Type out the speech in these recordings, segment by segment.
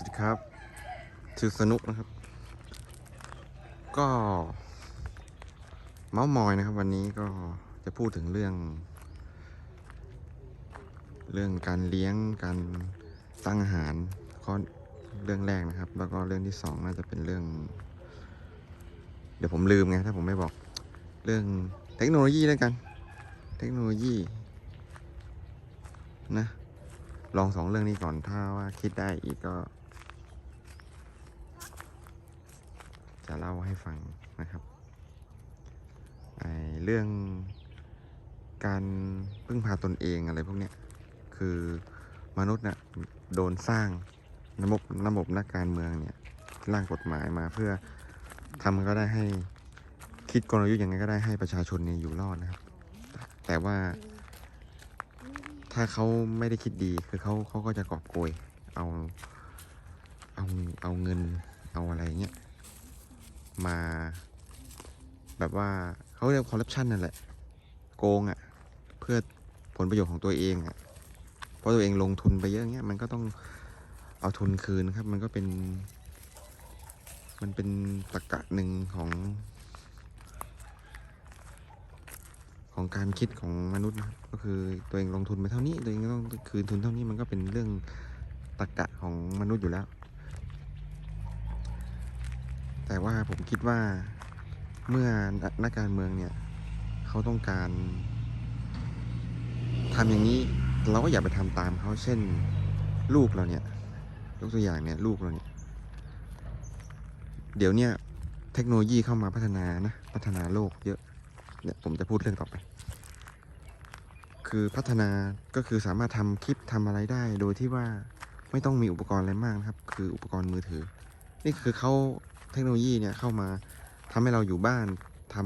วัสดีครับชื่อสนุกนะครับ ก็เมาส์มอยนะครับ วันนี้ก็จะพูดถึงเรื่อง เรื่องการเลี้ยงการตั้งอาหารข้อเรื่องแรกนะครับ แล้วก็เรื่องที่สองน่าจะเป็นเรื่อง เดี๋ยวผมลืมไงถ้าผมไม่บอก เรื่องเทคโนโลยีแล้วกัน เทคโนโลยีนะลองสองเรื่องนี้ก่อนถ้าว่าคิดได้อีกก็ จะ เล่าให้ฟังนะครับไอเรื่องการพึ่งพาตนเองอะไรพวกเนี้ยคือมนุษย์น่ะโดนสร้างระบบระบบนักการเมืองเนี่ยร่างกฎหมายมาเพื่อทำก็ได้ให้คิดกลยุทธ์ยังไงก็ได้ให้ประชาชนเนี่ยอยู่รอดนะครับ แต่ว่า ถ้าเขาไม่ได้คิดดีคือเขาเขาก็จะกอบโกยเอาเอาเอาเงินเอาอะไรเงี้ย มา แบบว่าเขาเรียกคอร์รัปชันนั่นแหละ โกงอะ่ะ เพื่อผลประโยชน์ของตัวเองอะ่ะ เพราะตัวเองลงทุนไปเยอะเงี้ยมันก็ต้องเอาทุนคืนครับ มันก็เป็น มันเป็นตรกกะหนึ่งของ ของการคิดของมนุษย์นะครับก็คือตัวเองลงทุนไปเท่านี้ตัวเองก็ต้องคืนทุนเท่านี้มันก็เป็นเรื่องตรกกะของมนุษย์อยู่แล้ว แต่ ว่าผมคิดว่าเมื่อนักการเมืองเนี่ยเขาต้องการทำอย่างนี้เราก็อย่าไปทำตามเขาเช่นลูกเราเนี่ยยกตัวอย่างเนี่ยลูกเราเนี่ยเดี๋ยวเนี่ยเทคโนโลยีเข้ามาพัฒนานะพัฒนาโลกเยอะเนี่ยผมจะพูดเรื่องต่อไป คือพัฒนาก็คือสามารถทำคลิปทำอะไรได้ โดยที่ว่าไม่ต้องมีอุปกรณ์อะไรมากนะครับ คืออุปกรณ์มือถือ นี่คือเขา เทคโนโลยีเนี่ยเข้ามาทำให้เราอยู่บ้านท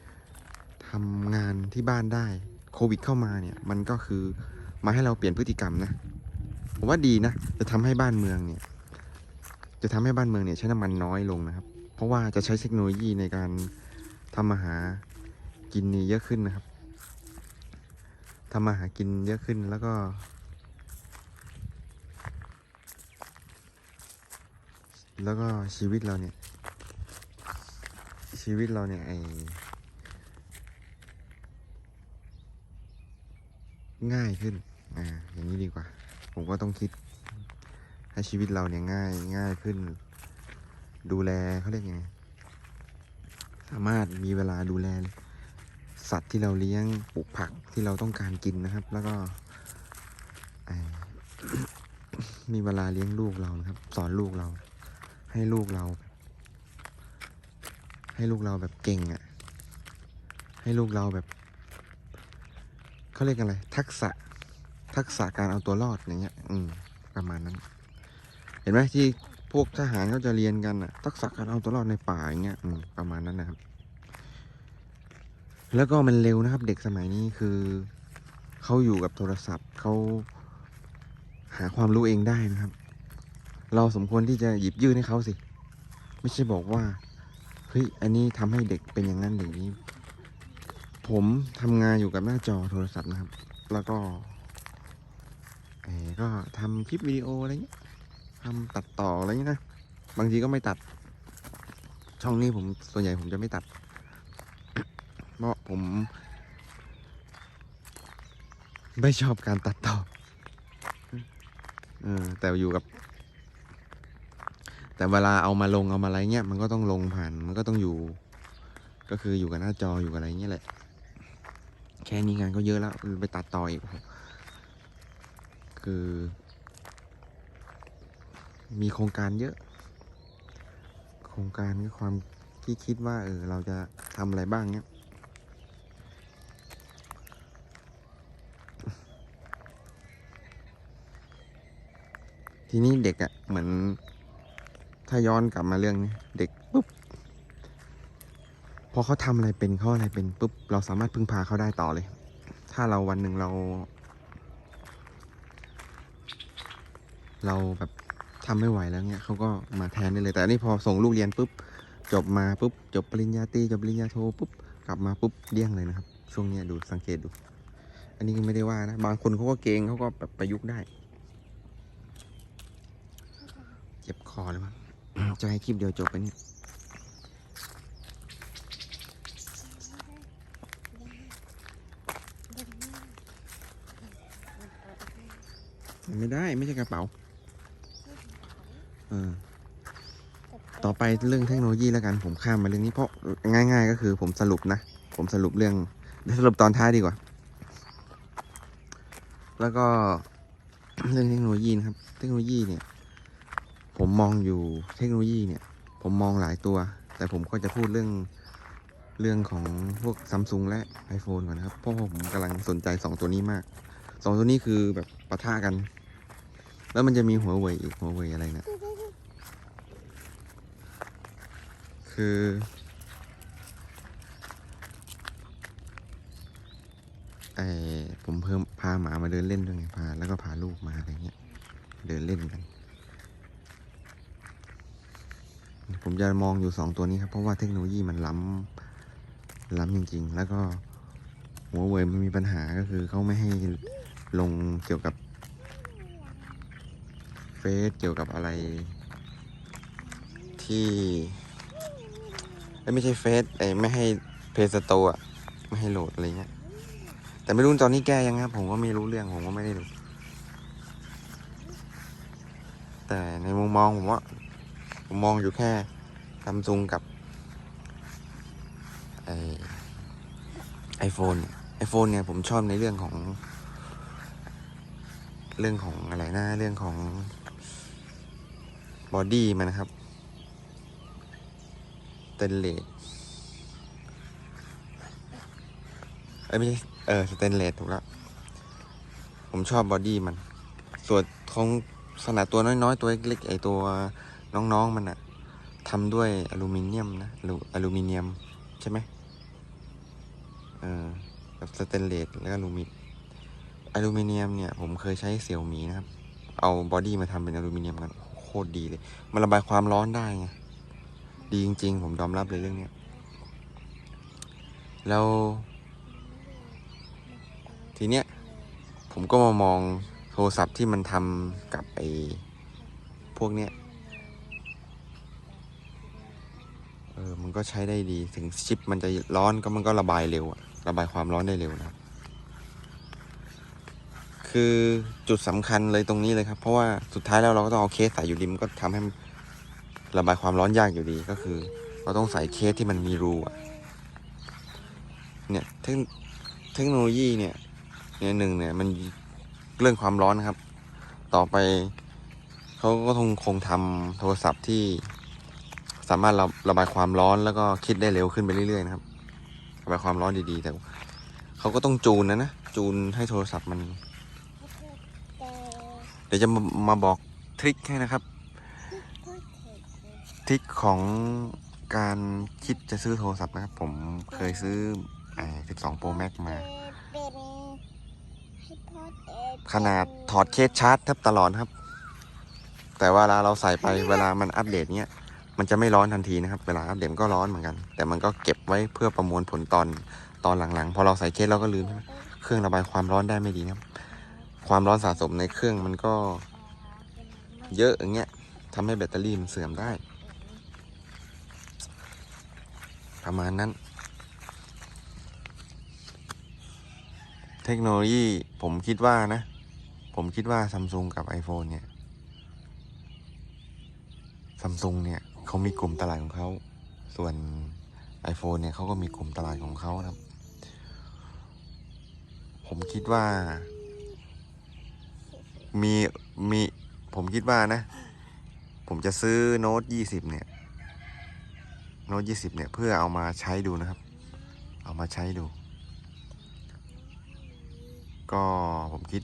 ำทำงานที่บ้านได้โควิดเข้ามาเนี่ยมันก็คือมาให้เราเปลี่ยนพฤติกรรมนะผมว่าดีนะจะทำให้บ้านเมืองเนี่ย จะทำให้บ้านเมืองเนี่ยใช้น้ำมันน้อยลงนะครับ เพราะว่าจะใช้เทคโนโลยีในการทำอาหารกินนี่เยอะขึ้นนะครับทำอาหารกินเยอะขึ้นแล้วก็ แล้วก็ชีวิตเราเนี่ย ชีวิตเราเนี่ยไอง่ายขึ้น อ่า อย่างนี้ดีกว่า ผมก็ต้องคิด ให้ชีวิตเราเนี่ยง่ายง่ายขึ้น ดูแลเขาเรียกไง สามารถมีเวลาดูแล สัตว์ที่เราเลี้ยงปลูกผักที่เราต้องการกินนะครับ แล้วก็ มีเวลาเลี้ยงลูกเรานะครับ สอนลูกเรา ให้ลูกเรา ให้ลูกเราแบบเก่งอะ่ะ ให้ลูกเราแบบเขาเรียกอะไร ทักษะ ทักษะการเอาตัวรอดอย่างเงี้ย อืม ประมาณนั้น เห็นไหมที่พวกทหารเขาจะเรียนกันอะทักษะการเอาตัวรอดในป่าอย่างเงี้ย อืม ประมาณนั้นนะครับ แล้วก็มันเร็วนะครับ เด็กสมัยนี้คือเขาอยู่กับโทรศัพท์เขาหาความรู้เองได้นะครับ เราสมควรที่จะหยิบยื่นให้เขาสิ ไม่ใช่บอกว่าเฮ้ยอันนี้ทำให้เด็กเป็นอย่างนั้นอย่างนี้ ผมทำงานอยู่กับหน้าจอโทรศัพท์นะครับ แล้วก็เออก็ทำคลิปวิดีโออะไรเงี้ยทำตัดต่ออะไรเงี้ยนะบางทีก็ไม่ตัด ช่องนี้ผมส่วนใหญ่ผมจะไม่ตัด เพราะผม ไม่ชอบการตัดต่อเออแต่อยู่กับ แต่เวลาเอามาลงเอามาอะไรเงี้ยมันก็ต้องลงผ่านมันก็ต้องอยู่ ก็คืออยู่กับหน้าจออยู่กับอะไรเงี้ยแหละ แค่นี้งานก็เยอะแล้วไปตัดต่ออีกคือ มีโครงการเยอะ โครงการก็ความที่คิดว่าเออเราจะทำอะไรบ้างเนี้ยทีนี้เด็กอะ่ะเหมือน ถ้าย้อนกลับมาเรื่องนี้เด็กปุ๊บพอเขาทำอะไรเป็นเขาอะไรเป็นปุ๊บเราสามารถพึ่งพาเขาได้ต่อเลย ถ้าเราวันหนึ่งเรา เราแบบทำไม่ไหวแล้วเนี้ยเขาก็มาแทนได้เลย แต่อันนี้พอส่งลูกเรียนปุ๊บจบมาปุ๊บจบปริญญาตรีจบปริญญาโทปุ๊บกลับมาปุ๊บเดี้ยงเลยนะครับ ช่วงเนี้ดูสังเกตดู อันนี้ก็ไม่ได้ว่านะ บางคนเขาก็เก่งเขาก็แบบประยุกต์ได้ เจ็บคอเลยมั้ง จะให้คลิปเดียวจบไปเนี่ยไม่ได้ไม่ใช่กระเป๋าเออต่อไปเรื่องเทคโนโลยีแล้วกันผมข้ามมาเรื่องนี้เพราะง่าย ๆ ก็คือผมสรุปนะ ผมสรุปเรื่องสรุปตอนท้ายดีกว่า แล้วก็เรื่องเทคโนโลยีนะครับ เทคโนโลยีเนี่ย ผมมองอยู่เทคโนโลยีเนี่ย ผมมองหลายตัว แต่ผมก็จะพูดเรื่องเรื่องของพวกซัมซุงและ iPhone ก่อนนะครับ เพราะผมกำลังสนใจสองตัวนี้มากสองตัวนี้คือแบบปะทะกัน แล้วมันจะมีหัวเว่ยอีกหัวเว่ยอะไรเนะคือ ไอผมเพิ่มพาหมามาเดินเล่นด้วยไงพาแล้วก็พาลูกมาอะไรเงี้ย เดินเล่นกัน ผมจะมองอยู่สองตัวนี้ครับ เพราะว่าเทคโนโลยีมันล้ำล้ำจริง ๆ แล้วก็หัวเว่ยมันมีปัญหาก็คือเขาไม่ให้ลงเกี่ยวกับเฟซเกี่ยวกับอะไร ที่ไม่ใช่เฟซไอ้ไม่ให้เพจสโตร์อะไม่ให้โหลดอะไรเงี้ยแต่ไม่รู้ตอนนี้แก้ยังครับผมก็ไม่รู้เรื่องผมก็ไม่ได้ดูแต่ในมุมมองผมว่า ผมมองอยู่แค่ซัมซุงกับไอไอโฟนไอโฟนเนี่ยผมชอบในเรื่องของ เรื่องของอะไรนะเรื่องของบอดี้มันนะครับสเตนเลสเอ้ยไม่ใช่เออสเตนเลสถูกแล้วผมชอบบอดี้มัน ส่วนของขนาดตัวน้อยๆ ตัวเล็กๆไอตัว น้องๆมันอะทำด้วยอลูมิเนียมนะอลูอลูมิเนียมใช่ไหมเออแบบสเตนเลสแล้วก็อลูมิอลูมิเนียมเนี่ยผมเคยใช้เสี่ยวหมีนะครับ เอาบอดี้มาทำเป็นอลูมิเนียมกันโคตรดีเลย มันระบายความร้อนได้ไง ดีจริง ๆ ผมยอมรับเลยเรื่องเนี้ยแล้ว ทีเนี้ยผมก็มามองโทรศัพท์ที่มันทำกับไอ้พวกเนี้ย เออ มันก็ใช้ได้ดี ถึงชิปมันจะร้อนก็มันก็ระบายเร็วอะระบายความร้อนได้เร็วนะ คือจุดสำคัญเลยตรงนี้เลยครับ เพราะว่าสุดท้ายแล้วเราก็ต้องเอาเคสใส่อยู่ริมนก็ทำให้ระบายความร้อนยากอยู่ดี ก็คือ เราต้องใส่เคสที่มันมีรูอะเนี่ยเทคเทคโนโลยีเนี่ยเนี่ยหนึ่งเนี่ยมันเรื่องความร้อนครับ ต่อไปเขาก็คงคงทำโทรศัพท์ที่ สามารถระระบายความร้อนแล้วก็คิดได้เร็วขึ้นไปเรื่อยๆนะครับระบายความร้อนดีๆ แต่เขาก็ต้องจูนนะนะจูนให้โทรศัพท์มัน เดี๋ยวจะมามาบอกทริคให้นะครับทริคของการคิดจะซื้อโทรศัพท์นะครับ ผมเคยซื้อไอ้12 Pro Max มา ขนาดถอดเคสชาร์จแทบตลอดครับ แต่เวลาเราใส่ไปเวลามันอัปเดตเนี้ย มันจะไม่ร้อนทันทีนะครับ เวลาอัปเดตมันก็ร้อนเหมือนกัน แต่มันก็เก็บไว้เพื่อประมวลผลตอนตอนหลังๆ พอเราใส่เคสเราก็ลืมใช่ไหมเครื่องระบายความร้อนได้ไม่ดีนะครับ ความร้อนสะสมในเครื่องมันก็ เยอะอย่างเงี้ยทำให้แบตเตอรี่มันเสื่อมได้ ประมาณนั้น เทคโนโลยีผมคิดว่านะ ผมคิดว่าซัมซุงกับ iPhone เนี่ยซัมซุงเนี่ย เขามีกลุ่มตลาดของเขา ส่วน iPhone เนี่ยเขาก็มีกลุ่มตลาดของเขานะครับ ผมคิดว่า มีมีผมคิดว่านะ ผมจะซื้อโน้ตยี่สิบเนี่ย โน้ตยี่สิบเนี่ย เพื่อเอามาใช้ดูนะครับ เอามาใช้ดู ก็ผมคิด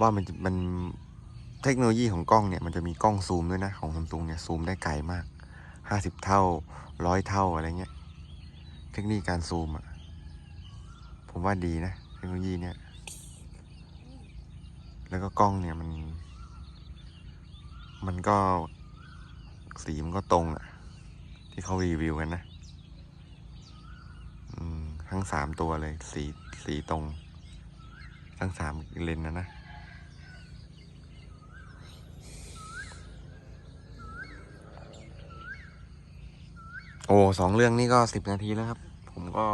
ว่ามันมัน เทคโนโลยีของกล้องเนี่ยมันจะมีกล้องซูมด้วยนะ ของซัมซุงเนี่ยซูมได้ไกลมากห้าสิบเท่าร้อยเท่าอะไรเงี้ย เทคนิคการซูมอะผมว่าดีนะ เทคโนโลยีเนี่ย แล้วก็กล้องเนี่ยมัน มันก็สีมันก็ตรงอะที่เขารีวิวกันนะทั้งสามตัวเลย สีสีตรง ทั้งสามเลนนะนะ โอ้สองเรื่องนี่ก็สิบนาทีแล้วครับ ผมก็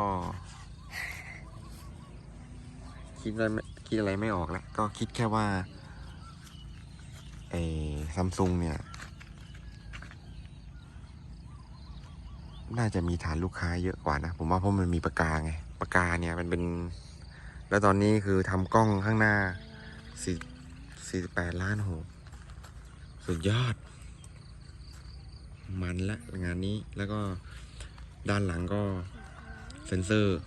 คิดอะไรคิดอะไรไม่ออกแล้ว ก็คิดแค่ว่าไอ้ซัมซุงเนี่ย น่าจะมีฐานลูกค้าเยอะกว่านะ ผมว่าเพราะมันมีปากกาไงปากกาเนี่ยมันเป็น แล้วตอนนี้คือทำกล้องข้างหน้าสี่สี่แปดล้านโหสุดยอด มันละงานนี้แล้วก็ด้านหลังก็เซนเซอร์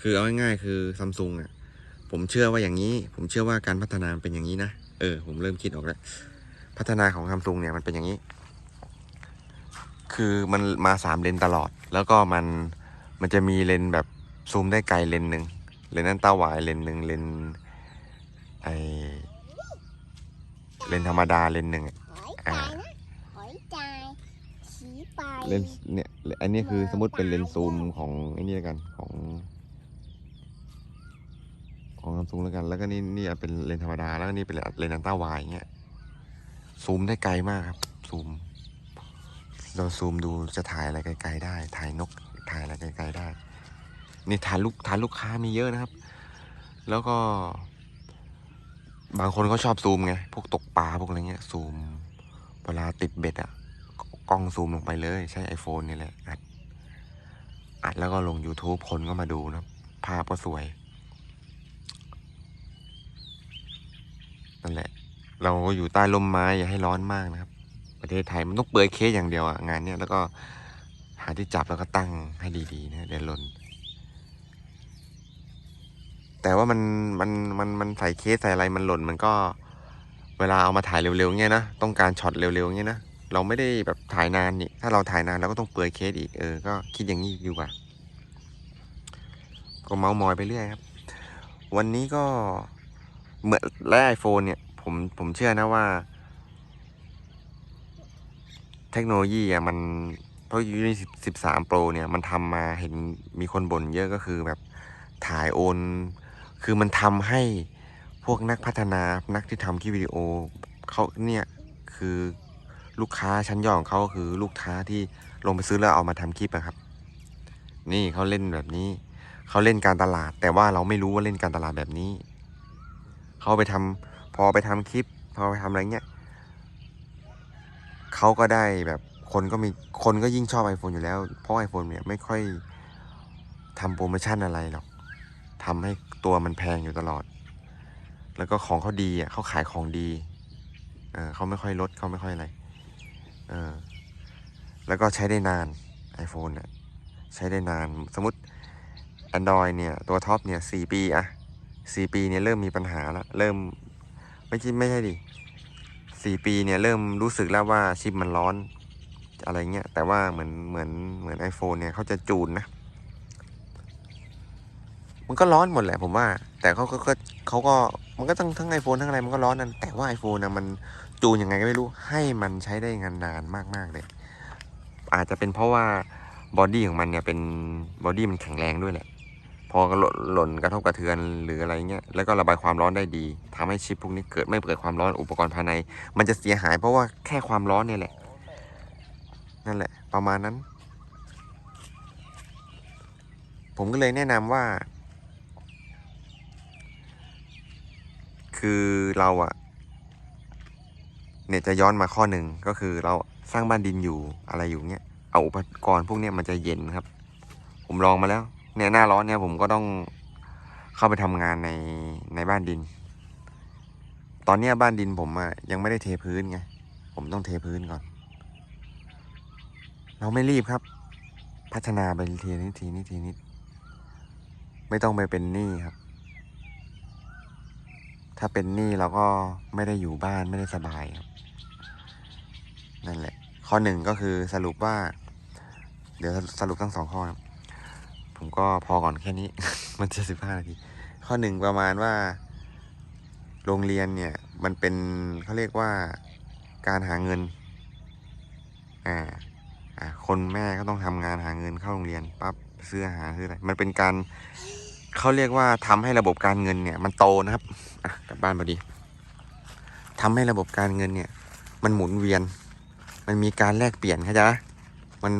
คือเอาง่ายๆคือซัมซุงอะ ผมเชื่อว่าอย่างนี้ ผมเชื่อว่าการพัฒนาเป็นอย่างนี้นะ เออ ผมเริ่มคิดออกแล้ว พัฒนาของซัมซุงเนี่ยมันเป็นอย่างนี้ คือมันมาสามเลนตลอด แล้วก็มันมันจะมีเลนแบบซูมได้ไกลเลนหนึ่งเลนนั้นตาหวายเลนหนึ่งเลนไอเลนธรรมดาเลนหนึ่งอ่ายนะหอยจ่ายสี ไปเลนส์เนี่ยอันนี้คือสมมติเป็นเลนส์ซูมของไอ้นี่แล้วกันของ ของซัมซุงแล้วกัน แล้วก็นี่นี่เป็นเลนส์ธรรมดาแล้วก็นี่เป็นเลนส์อันต้าวายเงี้ยซูมได้ไกลมากครับซูม เราซูมดูจะถ่ายอะไรไกลๆได้ ถ่ายนกถ่ายอะไรไกลๆได้ นี่ฐานลูกฐานลูกค้ามีเยอะนะครับ แล้วก็ บางคนเขาชอบซูมไงพวกตกปลาพวกอะไรเงี้ยซูมเวลาติดเบ็ดอะ กล้องซูมลงไปเลยใช้ iPhone นี่แหละอัดอัดแล้วก็ลง YouTube คนก็มาดูนะภาพก็สวย นั่นแหละ เราก็อยู่ใต้ร่มไม้อย่าให้ร้อนมากนะครับ ประเทศไทยมันต้องเปลือยเคสอย่างเดียวอะงานเนี้ยแล้วก็หาที่จับแล้วก็ตั้งให้ดีๆนะเดี๋ยวหล่นแต่ว่ามันมันมันมันใส่เคสใส่อะไรมันหล่นมันก็ เวลาเอามาถ่ายเร็วๆเงี้ยนะต้องการช็อตเร็วๆเงี้ยนะเราไม่ได้แบบ ถ่ายนานนี่ ถ้าเราถ่ายนานเราก็ต้องเปลือยเคสอีก เออ ก็คิดอย่างนี้ดีกว่า ก็เมาส์มอยไปเรื่อยครับ วันนี้ก็เหมือนและไอโฟนเนี่ย ผมผมเชื่อนะว่า เทคโนโลยีอะมันเพราะยูนี่สิบสามโปรเนี่ย มันทำมาเห็นมีคนบ่นเยอะก็คือแบบถ่ายโอน คือมันทำให้พวกนักพัฒนานักที่ทำคลิปวิดีโอเขาเนี่ยคือ ลูกค้าชั้นยอดของเขาก็คือลูกค้าที่ลงไปซื้อแล้วเอามาทำคลิปอะครับ นี่เขาเล่นแบบนี้ เขาเล่นการตลาด แต่ว่าเราไม่รู้ว่าเล่นการตลาดแบบนี้ เขาไปทำพอไปทำคลิป พอไปทำอะไรเงี้ยเขาก็ได้แบบคนก็มีคนก็ยิ่งชอบ iPhone อยู่แล้ว เพราะ iPhone เนี่ยไม่ค่อยทำโปรโมชั่นอะไรหรอกทำให้ตัวมันแพงอยู่ตลอด แล้วก็ของเขาดีอะเขาขายของดี เออเขาไม่ค่อยลดเขาไม่ค่อยอะไร แล้วก็ใช้ได้นาน iPhone เนี่ยใช้ได้นาน สมมติ Android เนี่ย ตัวท็อปเนี่ยสี่ปีอะสี่ปีเนี่ยเริ่มมีปัญหาแล้ว เริ่มไม่ใช่ไม่ใช่ดิสี่ปีเนี่ยเริ่มรู้สึกแล้วว่าชิปมันร้อนอะไรเงี้ย แต่ว่าเหมือนเหมือนเหมือน iPhone เนี่ยเขาจะจูนนะ มันก็ร้อนหมดแหละผมว่า แต่เขาก็เขาก็มันก็ทั้งทั้งไอโฟนทั้งอะไรมันก็ร้อนนั่นแต่ว่า iPhone นะมัน จูนยังไงก็ไม่รู้ให้มันใช้ได้งานนานมากๆเลย อาจจะเป็นเพราะว่าบอดี้ของมันเนี่ยเป็นบอดี้มันแข็งแรงด้วยแหละพอหล่นหล่นกระทบกระเทือนหรืออะไรเงี้ยแล้วก็ระบายความร้อนได้ดีทำให้ชิปพวกนี้เกิดไม่เกิดความร้อนอุปกรณ์ภายใน มันจะเสียหายเพราะว่าแค่ความร้อนเนี่ยแหละ นั่นแหละ ประมาณนั้น ผมก็เลยแนะนำว่า คือเราอะ เนี่ยจะย้อนมาข้อหนึ่งก็คือเราสร้างบ้านดินอยู่อะไรอยู่เนี้ยเอาอุปกรณ์พวกเนี้ยมันจะเย็นครับ ผมลองมาแล้วเนี่ยหน้าร้อนเนี่ยผมก็ต้องเข้าไปทำงานในในบ้านดิน ตอนเนี้ยบ้านดินผมอะยังไม่ได้เทพื้นไงผมต้องเทพื้นก่อน เราไม่รีบครับ พัฒนาไปทีนิดทีนิดทีนิดไม่ต้องไปเป็นหนี้ครับ ถ้าเป็นหนี้เราก็ไม่ได้อยู่บ้านไม่ได้สบายครับ นั่นแหละ ข้อหนึ่งก็คือสรุปว่า เดี๋ยวสรุปทั้งสองข้อนะครับผมก็พอก่อนแค่นี้ มันจะสิบห้านาทีข้อหนึ่งประมาณว่า โรงเรียนเนี่ย มันเป็นเขาเรียกว่าการหาเงิน อ่าอ่าคนแม่ก็ต้องทำงานหาเงินเข้าโรงเรียนปั๊บซื้ออาหารซื้ออะไรมันเป็นการเขาเรียกว่าทำให้ระบบการเงินเนี่ย มันโตนะครับอะกลับบ้านพอดีทำให้ระบบการเงินเนี่ย มันหมุนเวียน มันมีการแลกเปลี่ยนเข้าใจไหมมัน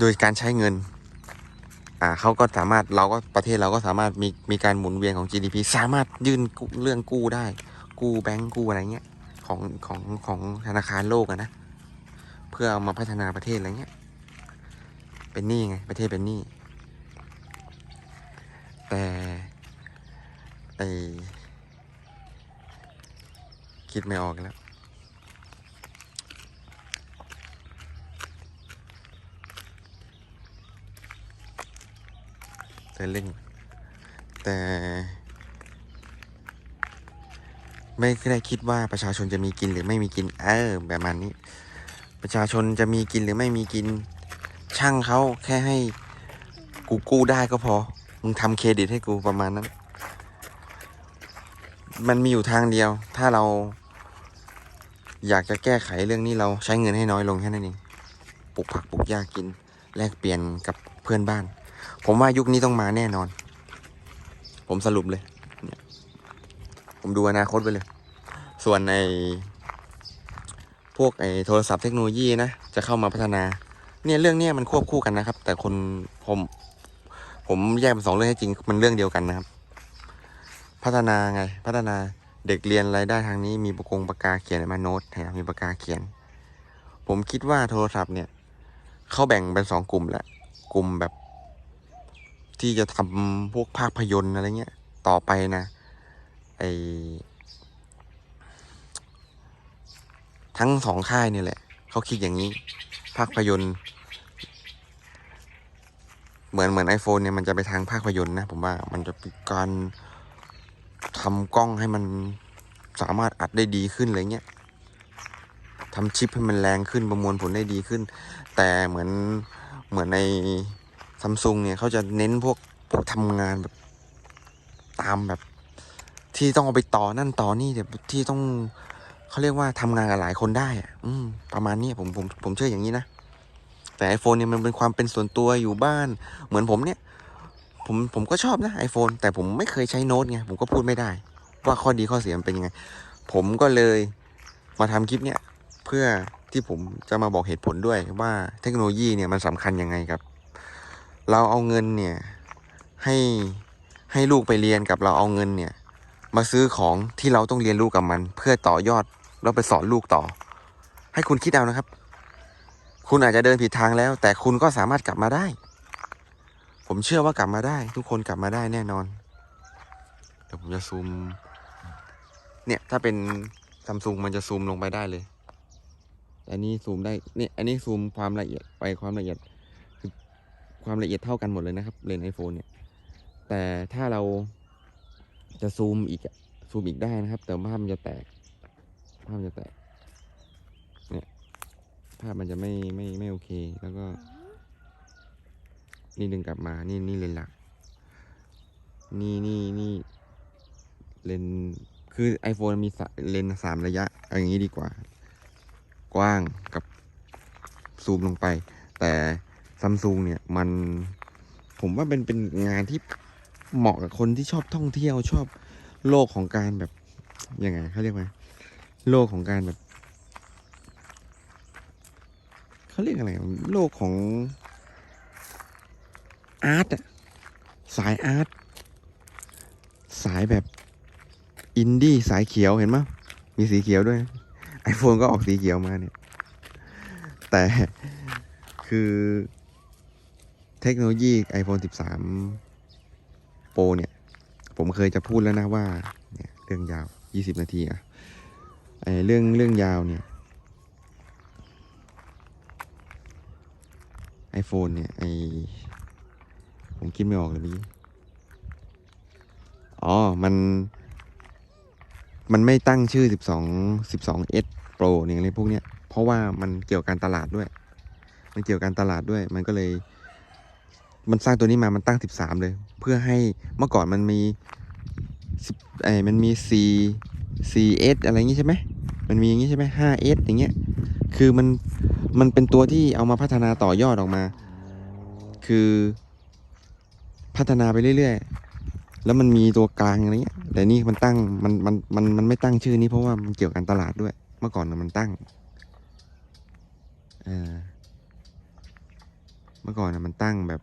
โดยการใช้เงิน อ่าเขาก็สามารถเราก็ประเทศเราก็สามารถมีมีการหมุนเวียนของ GDP สามารถยื่นเรื่องกู้ได้ กู้แบงก์กู้อะไรเงี้ยของของของธนาคารโลกอะนะ เพื่อเอามาพัฒนาประเทศอะไรเงี้ย เป็นหนี้ไงประเทศเป็นหนี้แต่ไอคิดไม่ออกแล้ว เซนเล่งแต่ ไม่ได้คิดว่าประชาชนจะมีกินหรือไม่มีกิน เออแบบมันนี้ ประชาชนจะมีกินหรือไม่มีกิน ช่างเขาแค่ให้กูกู้ได้ก็พอ มึงทำเครดิตให้กูประมาณนั้น มันมีอยู่ทางเดียว ถ้าเราอยากจะแก้ไขเรื่องนี้เราใช้เงินให้น้อยลงแค่นั้นเอง ปลูกผักปลูกหญ้ากิน แลกเปลี่ยนกับเพื่อนบ้าน ผมว่ายุคนี้ต้องมาแน่นอน ผมสรุปเลยผมดูอนาคตไปเลย ส่วนในพวกไอ้โทรศัพท์เทคโนโลยีนะ จะเข้ามาพัฒนา เนี่ยเรื่องเนี้ยมันควบคู่กันนะครับ แต่คนผมผมแยกเป็นสองเรื่องให้จริง มันเรื่องเดียวกันนะครับ พัฒนาไง พัฒนาเด็กเรียนรายได้ทางนี้มีปากกงปากกาเขียนมาโน้ตนไหมมีปากกาเขียน ผมคิดว่าโทรศัพท์เนี่ยเขาแบ่งเป็นสองกลุ่มแหละ กลุ่มแบบ ที่จะทำพวกภาพยนตร์อะไรเงี้ย ต่อไปนะไอทั้งสองค่ายเนี่ยแหละ เขาคิดอย่างนี้ ภาพยนตร์ เหมือนเหมือน iPhone เนี่ยมันจะไปทางภาพยนตร์นะ ผมว่ามันจะเป็นการทำกล้องให้มันสามารถอัดได้ดีขึ้นอะไรเงี้ยทำชิปให้มันแรงขึ้นประมวลผลได้ดีขึ้น แต่เหมือนเหมือนใน ซัมซุงเนี่ยเขาจะเน้นพวกพวกทำงานแบบตามแบบ ที่ต้องเอาไปต่อนั่นต่อนี่เดี๋ยวที่ต้องเขาเรียกว่าทำงานกับหลายคนได้อะอืม ประมาณนี้ผมผมผมเชื่ออย่างนี้นะแต่ iPhone เนี่ยมันเป็นความเป็นส่วนตัวอยู่บ้าน เหมือนผมเนี่ย ผมผมก็ชอบนะ iPhone แต่ผมไม่เคยใช้โน้ตไงผมก็พูดไม่ได้ ว่าข้อดีข้อเสียมันเป็นยังไง ผมก็เลยมาทำคลิปเนี่ยเพื่อที่ผมจะมาบอกเหตุผลด้วยว่าเทคโนโลยีเนี่ยมันสำคัญยังไงครับ เราเอาเงินเนี่ยให้ให้ลูกไปเรียนกับเราเอาเงินเนี่ย มาซื้อของที่เราต้องเรียนรู้กับมัน เพื่อต่อยอดแล้วไปสอนลูกต่อ ให้คุณคิดเอานะครับ คุณอาจจะเดินผิดทางแล้ว แต่คุณก็สามารถกลับมาได้ ผมเชื่อว่ากลับมาได้ ทุกคนกลับมาได้แน่นอนเดี๋ยวผมจะซูม เนี่ยถ้าเป็นซัมซุงมันจะซูมลงไปได้เลย อันนี้ซูมได้เนี่ยอันนี้ซูมความละเอียดไปความละเอียด ความละเอียดเท่ากันหมดเลยนะครับเลนส์ไอโฟนเนี่ย แต่ถ้าเราจะซูมอีกซูมอีกได้นะครับ แต่ภาพมันจะแตก ภาพมันจะแตก เนี่ย ภาพมันจะไม่ไม่ไม่โอเค แล้วก็ นี่ดึงกลับมา นี่นี่เลนส์หลัก นี่นี่นี่เลนคือ iPhone มีเลนส์สามระยะอาอย่างนี้ดีกว่า กว้างกับซูมลงไป แต่ ซัมซุงเนี่ยมันผมว่าเป็นเป็นงานที่เหมาะกับคนที่ชอบท่องเที่ยวชอบโลกของการแบบยังไงเขาเรียกว่าโลกของการแบบเขาเรียกอะไรโลกของอาร์ตอะสายอาร์ตสายแบบอินดี้สายเขียวเห็นไหมมีสีเขียวด้วย iPhone ก็ออกสีเขียวมาเนี่ย แต่คือ เทคโนโลยี iPhone 13 Pro เนี่ย ผมเคยจะพูดแล้วนะว่าเนี่ยเรื่องยาว 20 นาทีอะไอเรื่องเรื่องยาวเนี่ย iPhone เนี่ยไอผมคิดไม่ออกเลยพี่อ๋อ มัน มันไม่ตั้งชื่อ 12 12 S Pro เนี่ยอะไรพวกเนี้ย เพราะว่ามันเกี่ยวกับการตลาดด้วย มันเกี่ยวกับการตลาดด้วย มันก็เลย มันสร้างตัวนี้มามันตั้ง 13 เลย เพื่อให้เมื่อก่อนมันมีไอ้มันมี4 4S อะไรอย่างงี้ใช่ไหมมันมีอย่างงี้ใช่ไหม 5S อย่างเงี้ย คือมันมันเป็นตัวที่เอามาพัฒนาต่อยอดออกมา คือพัฒนาไปเรื่อยๆ แล้วมันมีตัวกลางอะไรเงี้ย แต่นี่มันตั้งมันมันมันมันไม่ตั้งชื่อนี้เพราะว่ามันเกี่ยวกับตลาดด้วย เมื่อก่อนมันตั้งเมื่อก่อนมันตั้งแบบ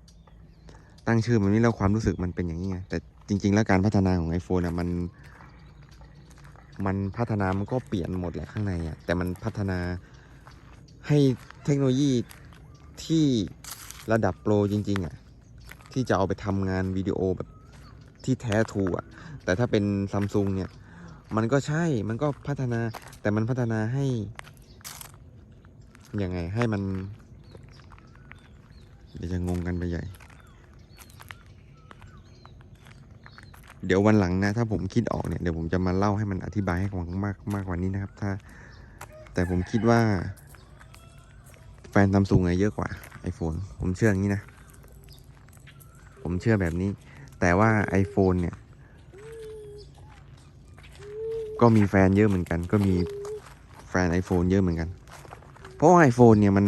ตั้งชื่อมันนี่แล้วความรู้สึกมันเป็นอย่างนี้ไงแต่จริง ๆ แล้วการพัฒนาของ iPhone อะมัน มันพัฒนามันก็เปลี่ยนหมดแหละข้างในอะแต่มันพัฒนาให้เทคโนโลยีที่ระดับโปรจริง ๆอะที่จะเอาไปทำงานวิดีโอแบบที่แท้ทูอะแต่ถ้าเป็นซัมซุงเนี่ยมันก็ใช่ มันก็พัฒนา แต่มันพัฒนาให้ยังไงให้มัน เดี๋ยวจะงงกันไปใหญ่ เดี๋ยววันหลังนะ ถ้าผมคิดออกเนี่ยเดี๋ยวผมจะมาเล่าให้มันอธิบายให้ฟังมากมากกว่านี้นะครับ ถ้า แต่ผมคิดว่า แฟนซัมซุงเยอะกว่า iPhone ผมเชื่ออย่างนี้นะ ผมเชื่อแบบนี้ แต่ว่า iPhone เนี่ย ก็มีแฟนเยอะเหมือนกัน ก็มีแฟน iPhone เยอะเหมือนกัน เพราะว่า iPhone เนี่ยมัน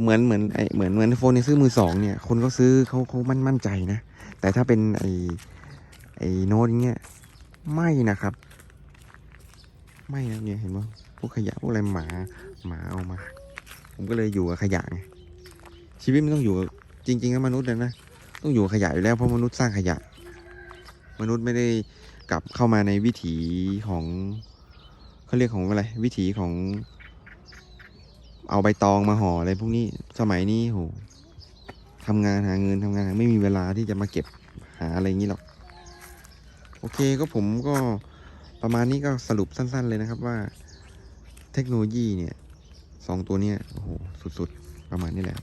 เหมือนเหมือนไอเหมือนเหมือนไอโฟนเนี่ยซื้อมือสองเนี่ยคนก็ซื้อเขาเขามั่นมั่นใจนะ แต่ถ้าเป็นไอ ไอโน้ตเงี้ยไม่นะครับ ไม่นะเนี่ยเห็นว่าพวกขยะพวกอะไรหมาหมาเอามา ผมก็เลยอยู่กับขยะไงชีวิตมันต้องอยู่กับจริงๆแล้วมนุษย์นะนะต้องอยู่กับขยะอยู่แล้วเพราะมนุษย์สร้างขยะ มนุษย์ไม่ได้กลับเข้ามาในวิถีของเขาเรียกของอะไร วิถีของ เอาใบตองมาห่ออะไรพวกนี้สมัยนี้โหทำงานหาเงินทำงานไม่มีเวลาที่จะมาเก็บหาอะไรอย่างนี้หรอก โอเคก็ผมก็ประมาณนี้ก็สรุปสั้น ๆ เลยนะครับว่าเทคโนโลยีเนี่ยสองตัวเนี้ยโอ้โหสุด ๆ ประมาณนี้แหละ